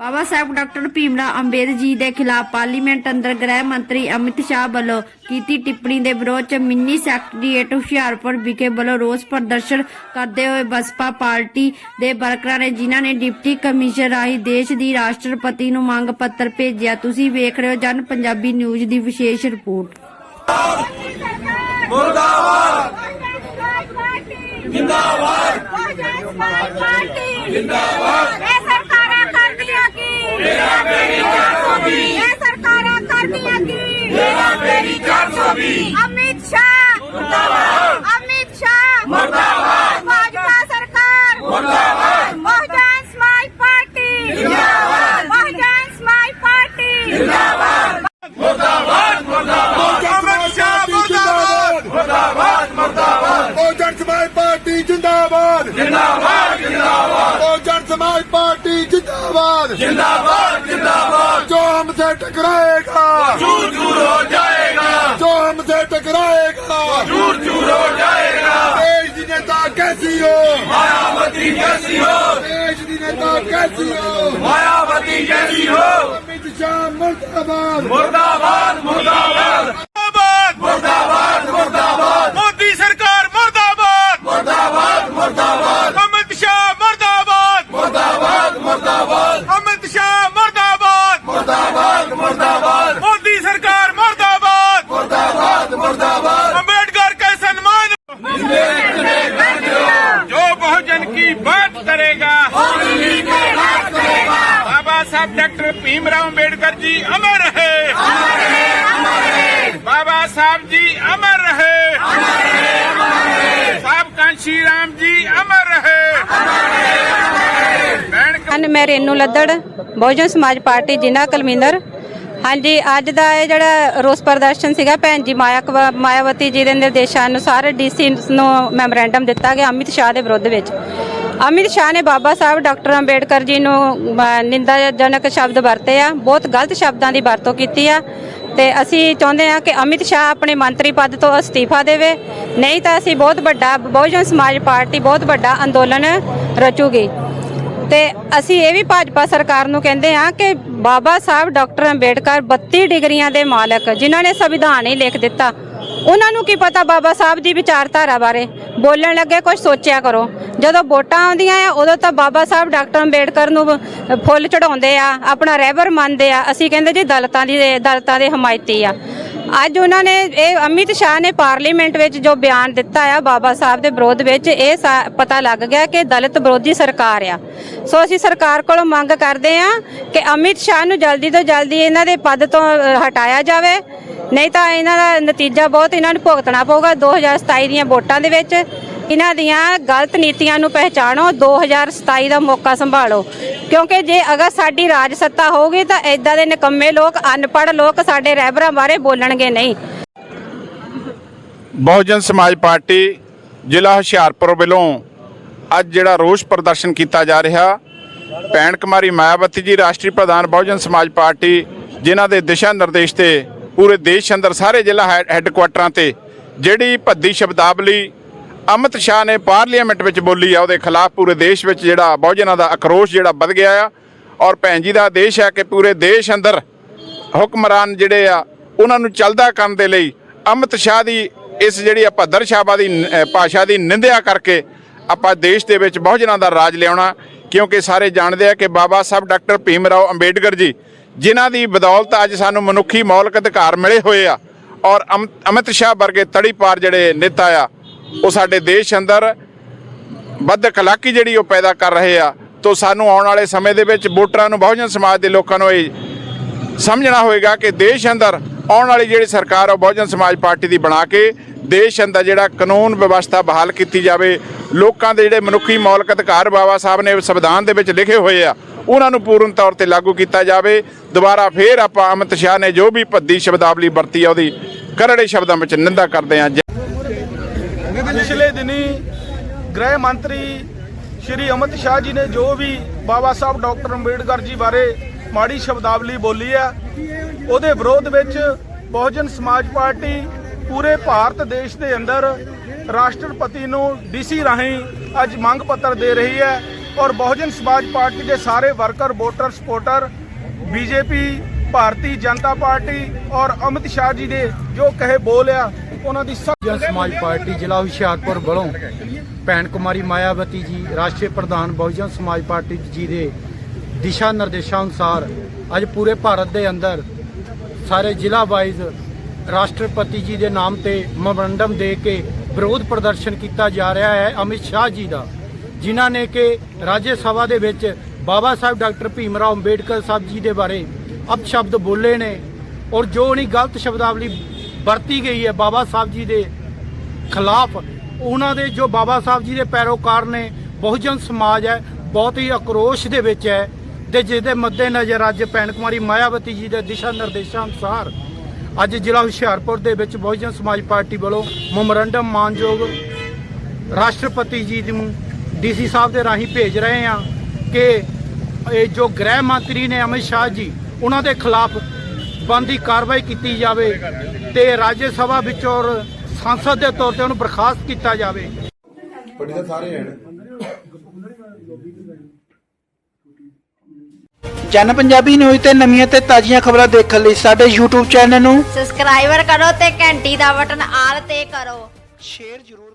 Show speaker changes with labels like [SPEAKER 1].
[SPEAKER 1] ਬਾਬਾ ਸਾਹਿਬ doctor Bhimrao ਅੰਬੇਦ ਜੀ ਦੇ ਖਿਲਾਫ ਪਾਰਲੀਮੈਂਟ ਅੰਦਰ ਗ੍ਰਹਿ ਮੰਤਰੀ ਅਮਿਤ ਸ਼ਾਹ ਵੱਲੋਂ ਕੀਤੀ ਟਿੱਪਣੀ ਦੇ ਵਿਰੋਧ ਚ ਮਿੰਨੀ ਸੈਕਟਰੀਏਟ ਹੁਸ਼ਿਆਰਪੁਰ ਵਿਖੇ ਵੱਲੋਂ ਰੋਸ ਪ੍ਰਦਰਸ਼ਨ ਕਰਦੇ ਹੋਏ ਬਸਪਾ ਪਾਰਟੀ ਦੇ ਵਰਕਰਾਂ ਨੇ ਜਿਨ੍ਹਾਂ ਨੇ ਡਿਪਟੀ ਕਮਿਸ਼ਨਰ ਰਾਹੀਂ ਦੇਸ਼ ਦੀ ਰਾਸ਼ਟਰਪਤੀ ਨੂੰ ਮੰਗ ਪੱਤਰ ਭੇਜਿਆ ਤੁਸੀਂ ਵੇਖ ਰਹੇ ਹੋ ਜਨ ਪੰਜਾਬੀ ਨਿਊਜ਼ ਦੀ ਵਿਸ਼ੇਸ਼ ਰਿਪੋਰਟ
[SPEAKER 2] ਮੁਰਦਾਬਾਦ
[SPEAKER 3] ਜਿੰਦਾਬਾਦ ਜਿੰਦਾਬਾਦ ਇਹ ਸਰਕਾਰਾਂ ਕਰਦੀਆਂ ਕੀ ਮੇਰਾ ਮੇਰੀ 420 ਇਹ ਸਰਕਾਰਾਂ ਕਰਦੀਆਂ ਕੀ? ਮੇਰਾ ਮੇਰੀ 420 ਅਮਿਤ ਸ਼ਾਹ ਮੁਰਦਾਬਾਦ।
[SPEAKER 4] जिंदाबाद जिंदाबाद जो हमसे टकराएगा
[SPEAKER 2] चूर चूर हो जाएगा
[SPEAKER 4] जो हमसे टकराएगा
[SPEAKER 2] चूर चूर हो जाएगा
[SPEAKER 4] देश की नेता कैसी हो
[SPEAKER 2] मायावती कैसी हो
[SPEAKER 4] देश की नेता कैसी हो
[SPEAKER 2] मायावती कैसी हो
[SPEAKER 4] अमित शाह मुर्दाबाद
[SPEAKER 2] मुर्दाबाद मुर्दाबाद मुर्दाबाद मुर्दाबाद मुर्दाबाद मुर्दाबाद अम्बेडकर का सम्मान जो बहुजन की बात करेगा बाबा साहब डॉक्टर भीमराव अम्बेडकर जी अमर है बाबा साहब जी अमर है साहब कांशी राम जी अमर
[SPEAKER 5] है मैं रेनू लद्दड़ बहुजन समाज पार्टी जिला कलमिंदर ਹਾਂਜੀ ਅੱਜ ਦਾ ਇਹ ਜਿਹੜਾ ਰੋਸ ਪ੍ਰਦਰਸ਼ਨ ਸੀਗਾ ਭੈਣ ਜੀ ਮਾਇਆ ਕਵਾ- ਮਾਇਆਵਤੀ ਜੀ ਦੇ ਨਿਰਦੇਸ਼ਾਂ ਅਨੁਸਾਰ ਡੀਸੀ ਨੂੰ ਮੈਮੋਰੈਂਡਮ ਦਿੱਤਾ ਗਿਆ ਅਮਿਤ ਸ਼ਾਹ ਦੇ ਵਿਰੁੱਧ ਵਿੱਚ। ਅਮਿਤ ਸ਼ਾਹ ਨੇ ਬਾਬਾ ਸਾਹਿਬ ਡਾਕਟਰ ਅੰਬੇਡਕਰ ਜੀ ਨੂੰ ਅ, ਨਿੰਦਾਜਨਕ ਸ਼ਬਦ ਵਰਤੇ ਆ ਬਹੁਤ ਗਲਤ ਸ਼ਬਦਾਂ ਦੀ ਵਰਤੋਂ ਕੀਤੀ ਆ ਤੇ ਅਸੀਂ ਚਾਹੁੰਦੇ ਆ ਕਿ ਅਮਿਤ ਸ਼ਾਹ ਆਪਣੇ ਮੰਤਰੀ ਪਦ ਤੋਂ ਅਸਤੀਫਾ ਦੇਵੇ। ਨਹੀਂ ਤਾਂ ਅਸੀਂ ਬਹੁਤ ਵੱਡਾ ਬਹੁਜਨ ਸਮਾਜ ਪਾਰਟੀ ਬਹੁਤ ਵੱਡਾ ਅੰਦੋਲਨ ਰਚੂਗੀ। ਤੇ ਅਸੀਂ ਇਹ ਵੀ ਭਾਜਪਾ ਸਰਕਾਰ ਨੂੰ ਕਹਿੰਦੇ ਆ ਕਿ ਬਾਬਾ ਸਾਹਿਬ, ਡਾਕਟਰ ਅੰਬੇਡਕਰ 32 ਡਿਗਰੀਆਂ ਦੇ ਮਾਲਕ ਜਿਨ੍ਹਾਂ ਨੇ ਸੰਵਿਧਾਨ ਹੀ ਲਿਖ ਦਿੱਤਾ, ਉਹਨਾਂ ਨੂੰ ਕੀ ਪਤਾ ਬਾਬਾ ਸਾਹਿਬ ਦੀ ਵਿਚਾਰਧਾਰਾ ਬਾਰੇ? ਬੋਲਣ ਲੱਗੇ ਕੁਝ ਸੋਚਿਆ ਕਰੋ। ਜਦੋਂ ਵੋਟਾਂ ਆਉਂਦੀਆਂ ਆ, ਉਦੋਂ ਤਾਂ ਬਾਬਾ ਸਾਹਿਬ, ਡਾਕਟਰ ਅੰਬੇਡਕਰ ਨੂੰ ਫੁੱਲ ਚੜਾਉਂਦੇ ਆ, ਆਪਣਾ ਰਹਿਬਰ ਮੰਨਦੇ ਆ। ਅਸੀਂ ਕਹਿੰਦੇ ਜੀ ਦਲਤਾਂ ਦੀ, ਦਲਤਾਂ ਦੇ ਹਮਾਇਤੀ ਆ। ਅੱਜ ਉਹਨਾਂ ਨੇ ਇਹ ਅਮਿਤ ਸ਼ਾਹ ਨੇ ਪਾਰਲੀਮੈਂਟ ਵਿੱਚ ਜੋ ਬਿਆਨ ਦਿੱਤਾ ਆ ਬਾਬਾ ਸਾਹਿਬ ਦੇ ਵਿਰੋਧ ਵਿੱਚ, ਇਹ ਸਾ- ਪਤਾ ਲੱਗ ਗਿਆ ਕਿ ਦਲਿਤ ਵਿਰੋਧੀ ਸਰਕਾਰ ਆ। ਸੋ ਅਸੀਂ ਸਰਕਾਰ ਕੋਲੋਂ ਮੰਗ ਕਰਦੇ ਆ ਕਿ ਅਮਿਤ ਸ਼ਾਹ ਨੂੰ ਜਲਦੀ ਤੋਂ ਜਲਦੀ ਇਹਨਾਂ ਦੇ ਪਦ ਤੋਂ ਹਟਾਇਆ ਜਾਵੇ। ਨਹੀਂ ਤਾਂ ਇਹਨਾਂ ਦਾ ਨਤੀਜਾ ਬਹੁਤ ਇਹਨਾਂ ਨੂੰ ਭੁਗਤਣਾ ਪਊਗਾ 2027 ਦੀਆਂ ਵੋਟਾਂ ਦੇ ਵਿੱਚ। ਇਹਨਾਂ ਦੀਆਂ ਗਲਤ ਨੀਤੀਆਂ ਨੂੰ ਪਹਿਚਾਣੋ 2027 ਦਾ ਮੌਕਾ ਸੰਭਾਲੋ। ਕਿਉਂਕਿ ਜੇ ਅਗਰ ਸਾਡੀ ਰਾਜ ਸੱਤਾ ਹੋਊਗੀ ਤਾਂ ਇਦਾਂ ਦੇ ਨਿਕੰਮੇ ਲੋਕ, ਅਨਪੜ੍ਹ ਲੋਕ ਸਾਡੇ ਰਹਿਬਰਾਂ ਬਾਰੇ ਬੋਲਣਗੇ ਨਹੀਂ।
[SPEAKER 6] ਬਹੁਜਨ ਸਮਾਜ ਪਾਰਟੀ ਜ਼ਿਲ੍ਹਾ ਹੁਸ਼ਿਆਰਪੁਰ ਵੱਲੋਂ ਅੱਜ ਜਿਹੜਾ ਰੋਸ ਪ੍ਰਦਰਸ਼ਨ ਕੀਤਾ ਜਾ ਰਿਹਾ, ਭੈਣ ਕੁਮਾਰੀ ਮਾਇਆਵਤੀ ਜੀ, ਰਾਸ਼ਟਰੀ ਪ੍ਰਧਾਨ ਬਹੁਜਨ ਸਮਾਜ ਪਾਰਟੀ, ਜਿਨ੍ਹਾਂ ਦੇ ਦਿਸ਼ਾ ਨਿਰਦੇਸ਼ ਤੇ ਪੂਰੇ ਦੇਸ਼ ਅੰਦਰ ਸਾਰੇ ਜ਼ਿਲ੍ਹਾ ਹੈਡ- ਹੈੱਡਕੁਆਟਰਾਂ ਤੇ ਜਿਹੜੀ ਭੱਦੀ ਸ਼ਬਦਾਵਲੀ ਅਮਿਤ ਸ਼ਾਹ ਨੇ ਪਾਰਲੀਮੈਂਟ ਵਿੱਚ ਬੋਲੀ ਆ, ਉਹਦੇ ਖਿਲਾਫ ਪੂਰੇ ਦੇਸ਼ ਵਿੱਚ ਜਿਹੜਾ ਬਹੁਜਨਾਂ ਦਾ ਆਕਰੋਸ਼ ਜਿਹੜਾ ਵੱਧ ਗਿਆ ਆ। ਔਰ ਭੈਣ ਜੀ ਦਾ ਆਦੇਸ਼ ਹੈ ਕਿ ਪੂਰੇ ਦੇਸ਼ ਅੰਦਰ ਹੁਕਮਰਾਨ ਜਿਹੜੇ ਆ, ਉਹਨਾਂ ਨੂੰ ਚਲਦਾ ਕਰਨ ਦੇ ਲਈ ਅਮਿਤ ਸ਼ਾਹ ਦੀ ਇਸ ਜਿਹੜੀ ਆਪਾਂ ਭੱਦਰ ਦੀ ਭਾਸ਼ਾ ਦੀ ਨਿੰਦਿਆ ਕਰਕੇ ਆਪਾਂ ਦੇਸ਼ ਦੇ ਵਿੱਚ ਬਹੁਜਨਾਂ ਦਾ ਰਾਜ ਲਿਆਉਣਾ। ਕਿਉਂਕਿ ਸਾਰੇ ਜਾਣਦੇ ਆ ਕਿ ਬਾਬਾ ਸਾਹਿਬ ਡਾਕਟਰ ਭੀਮ ਰਾਓ ਅੰਬੇਡਕਰ ਜੀ, ਜਿਨ੍ਹਾਂ ਦੀ ਬਦੌਲਤ ਅੱਜ ਸਾਨੂੰ ਮਨੁੱਖੀ ਮੌਲਿਕ ਅਧਿਕਾਰ ਮਿਲੇ ਹੋਏ ਆ। ਔਰ ਅਮ- ਅਮਿਤ ਸ਼ਾਹ ਵਰਗੇ ਤੜੀ ਪਾਰ ਜਿਹੜੇ ਨੇਤਾ ਆ ਉਹ ਸਾਡੇ ਦੇਸ਼ ਅੰਦਰ ਵੱਧ ਕਲਾਕੀ ਜਿਹੜੀ ਉਹ ਪੈਦਾ ਕਰ ਰਹੇ ਆ, ਤੋਂ ਸਾਨੂੰ ਆਉਣ ਵਾਲੇ ਸਮੇਂ ਦੇ ਵਿੱਚ ਵੋਟਰਾਂ ਨੂੰ ਬਹੁਜਨ ਸਮਾਜ ਦੇ ਲੋਕਾਂ ਨੂੰ ਇਹ ਸਮਝਣਾ ਹੋਏਗਾ ਕਿ ਦੇਸ਼ ਅੰਦਰ ਆਉਣ ਵਾਲੀ ਜਿਹੜੀ ਸਰਕਾਰ ਆ ਉਹ ਬਹੁਜਨ ਸਮਾਜ ਪਾਰਟੀ ਦੀ ਬਣਾ ਕੇ ਦੇਸ਼ ਅੰਦਰ ਜਿਹੜਾ ਕਾਨੂੰਨ ਵਿਵਸਥਾ ਬਹਾਲ ਕੀਤੀ ਜਾਵੇ, ਲੋਕਾਂ ਦੇ ਜਿਹੜੇ ਮਨੁੱਖੀ ਮੌਲਿਕ ਅਧਿਕਾਰ ਬਾਬਾ ਸਾਹਿਬ ਨੇ ਸੰਵਿਧਾਨ ਦੇ ਵਿੱਚ ਲਿਖੇ ਹੋਏ ਆ, ਉਹਨਾਂ ਨੂੰ ਪੂਰਨ ਤੌਰ ਤੇ ਲਾਗੂ ਕੀਤਾ ਜਾਵੇ, ਦੁਬਾਰਾ ਫੇਰ ਆਪਾਂ ਅਮਿਤ ਸ਼ਾਹ ਨੇ ਜੋ ਵੀ ਭੱਦੀ ਸ਼ਬਦਾਵਲੀ ਵਰਤੀ ਆ ਉਹਦੀ ਕਰੜੇ ਸ਼ਬਦਾਂ ਵਿੱਚ ਨਿੰਦਾ ਕਰਦੇ ਆ।
[SPEAKER 7] ਪਿਛਲੇ ਦਿਨੀ ਗ੍ਰਹਿ ਮੰਤਰੀ ਸ਼੍ਰੀ ਅਮਿਤ ਸ਼ਾਹ ਜੀ ਨੇ ਜੋ ਵੀ ਬਾਬਾ ਸਾਹਿਬ ਡਾਕਟਰ ਅੰਬੇਡਕਰ ਜੀ ਬਾਰੇ ਮਾੜੀ ਸ਼ਬਦਾਵਲੀ ਬੋਲੀ ਆ, ਉਹਦੇ ਵਿਰੋਧ ਵਿੱਚ ਬਹੁਜਨ ਸਮਾਜ ਪਾਰਟੀ ਪੂਰੇ ਭਾਰਤ ਦੇਸ਼ ਦੇ ਅੰਦਰ ਰਾਸ਼ਟਰਪਤੀ ਨੂੰ ਡੀਸੀ ਰਾਹੀਂ ਅੱਜ ਮੰਗ ਪੱਤਰ ਦੇ ਰਹੀ ਹੈ ਔਰ ਬਹੁਜਨ ਸਮਾਜ ਪਾਰਟੀ ਦੇ ਸਾਰੇ worker, voter, supporter, BJP, Bharatiya Janata party ਔਰ ਅਮਿਤ ਸ਼ਾਹ ਜੀ ਦੇ ਜੋ ਕਹੇ ਬੋਲ ਆ ਉਹਨਾਂ ਦੀ ਸਖਤ
[SPEAKER 8] ਸਮਾਜ ਪਾਰਟੀ ਜ਼ਿਲ੍ਹਾ ਹੁਸ਼ਿਆਰਪੁਰ ਵੱਲੋਂ ਭੈਣ ਕੁਮਾਰੀ ਮਾਇਆਵਤੀ ਜੀ, ਰਾਸ਼ਟਰੀ ਪ੍ਰਧਾਨ ਬਹੁਜਨ ਸਮਾਜ ਪਾਰਟੀ ਜੀ ਦੇ ਦਿਸ਼ਾ ਨਿਰਦੇਸ਼ਾਂ ਅਨੁਸਾਰ ਅੱਜ ਪੂਰੇ ਭਾਰਤ ਦੇ ਅੰਦਰ ਸਾਰੇ ਜ਼ਿਲ੍ਹਾ ਵਾਈਜ਼ ਰਾਸ਼ਟਰਪਤੀ ਜੀ ਦੇ ਨਾਮ ਤੇ ਮੈਮੋਰੰਡਮ ਦੇ ਕੇ ਵਿਰੋਧ ਪ੍ਰਦਰਸ਼ਨ ਕੀਤਾ ਜਾ ਰਿਹਾ ਹੈ ਅਮਿਤ ਸ਼ਾਹ ਜੀ ਦਾ, ਜਿਨ੍ਹਾਂ ਨੇ ਕਿ ਰਾਜ ਸਭਾ ਦੇ ਵਿੱਚ ਬਾਬਾ ਸਾਹਿਬ ਡਾਕਟਰ ਭੀਮ ਰਾਓ ਅੰਬੇਡਕਰ ਸਾਹਿਬ ਜੀ ਦੇ ਬਾਰੇ ਅਪਸ਼ਬਦ ਬੋਲੇ ਨੇ ਔਰ ਜੋ ਨਹੀਂ ਗਲਤ ਸ਼ਬਦਾਵਲੀ ਵਰਤੀ ਗਈ ਹੈ ਬਾਬਾ ਸਾਹਿਬ ਜੀ ਦੇ ਖਿਲਾਫ। ਉਹਨਾਂ ਦੇ ਜੋ ਬਾਬਾ ਸਾਹਿਬ ਜੀ ਦੇ ਪੈਰੋਕਾਰ ਨੇ, ਬਹੁਜਨ ਸਮਾਜ ਹੈ, ਬਹੁਤ ਹੀ ਆਕਰੋਸ਼ ਦੇ ਵਿੱਚ ਹੈ ਤੇ ਜਿਸ ਦੇ ਮੱਦੇ ਨਜ਼ਰ ਅੱਜ ਭੈਣ ਕੁਮਾਰੀ ਮਾਇਆਵਤੀ ਜੀ ਦੇ ਦਿਸ਼ਾ ਨਿਰਦੇਸ਼ਾਂ ਅਨੁਸਾਰ ਅੱਜ ਜ਼ਿਲ੍ਹਾ ਹੁਸ਼ਿਆਰਪੁਰ ਦੇ ਵਿੱਚ ਬਹੁਜਨ ਸਮਾਜ ਪਾਰਟੀ ਵੱਲੋਂ ਮੈਮੋਰੰਡਮ ਮਾਨਯੋਗ ਰਾਸ਼ਟਰਪਤੀ ਜੀ ਨੂੰ ਡੀਸੀ ਸਾਹਿਬ ਦੇ ਰਾਹੀਂ ਭੇਜ ਰਹੇ ਹਾਂ ਕਿ ਇਹ ਜੋ ਗ੍ਰਹਿ ਮੰਤਰੀ ਨੇ ਅਮਿਤ ਸ਼ਾਹ ਜੀ, ਉਹਨਾਂ ਦੇ ਖਿਲਾਫ ਬੰਦੀ ਕਾਰਵਾਈ ਕੀਤੀ ਜਾਵੇ ਤੇ ਰਾਜ ਸਭਾ ਵਿੱਚ ਔਰ ਸੰਸਦ ਦੇ ਤੌਰ ਤੇ ਉਹਨੂੰ ਬਰਖਾਸਤ ਕੀਤਾ ਜਾਵੇ।
[SPEAKER 9] ਜਨ ਪੰਜਾਬੀ ਨਿਊਜ਼ ਤੇ ਨਵੀਆਂ ਤੇ ਤਾਜ਼ੀਆਂ ਖਬਰਾਂ ਦੇਖਣ ਲਈ ਸਾਡੇ YouTube ਚੈਨਲ ਨੂੰ
[SPEAKER 1] ਸਬਸਕ੍ਰਾਈਬਰ ਕਰੋ ਤੇ ਘੰਟੀ ਦਾ ਬਟਨ ਆਲ ਤੇ ਕਰੋ।
[SPEAKER 9] ਸ਼ੇਅਰ ਜ਼ਰੂਰ